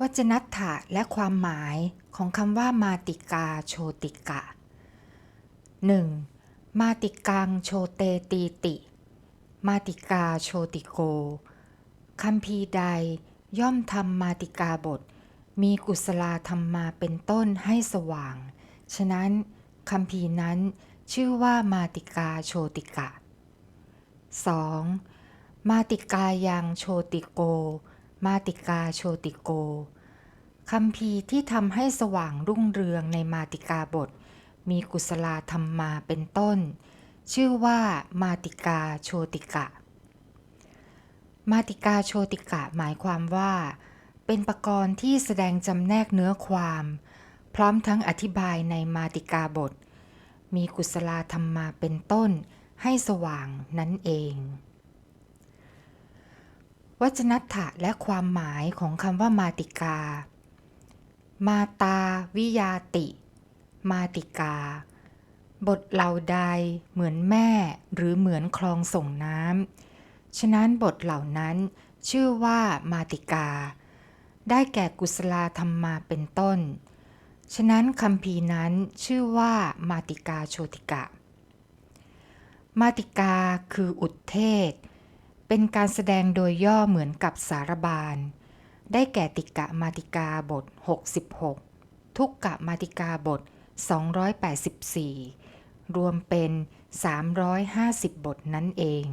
วจนัตถะและความหมายของคำว่ามาติกาโชติกะ 1. มาติกังโชเตตีติ มาติกาโชติโกคำพีใดย่อมทำมาติกาบท มีกุศลธรรมมาเป็นต้นให้สว่าง ฉะนั้นคำพีนั้นชื่อว่ามาติกาโชติกะ 2. มาติกายังโชติโก มาติกาโชติโกคำพีที่ทำให้สว่างรุ่งเรืองในมาติกาบท มีกุศลธรรมมาเป็นต้น ชื่อว่ามาติกาโชติกะ มาติกาโชติกะหมายความว่า เป็นประกรณ์ที่แสดงจำแนกเนื้อความ พร้อมทั้งอธิบายในมาติกาบท มีกุศลธรรมมาเป็นต้น ให้สว่างนั่นเอง วัจนัตถะและความหมายของคำว่ามาติกา มาตาวิยาติ มาติกา บทเหล่าใดเหมือนแม่หรือเหมือนคลองส่งน้ำ ฉะนั้นบทเหล่านั้นชื่อว่ามาติกา ได้แก่กุศลธรรมมาเป็นต้น ฉะนั้นคำพีนั้นชื่อว่ามาติกาโชติกะ มาติกาคืออุทเทศ เป็นการแสดงโดยย่อเหมือนกับสารบาน ได้แก่ติกะมาติกาบท 66 ทุกกะมาติกาบท 284 รวมเป็น 350 บทนั่นเอง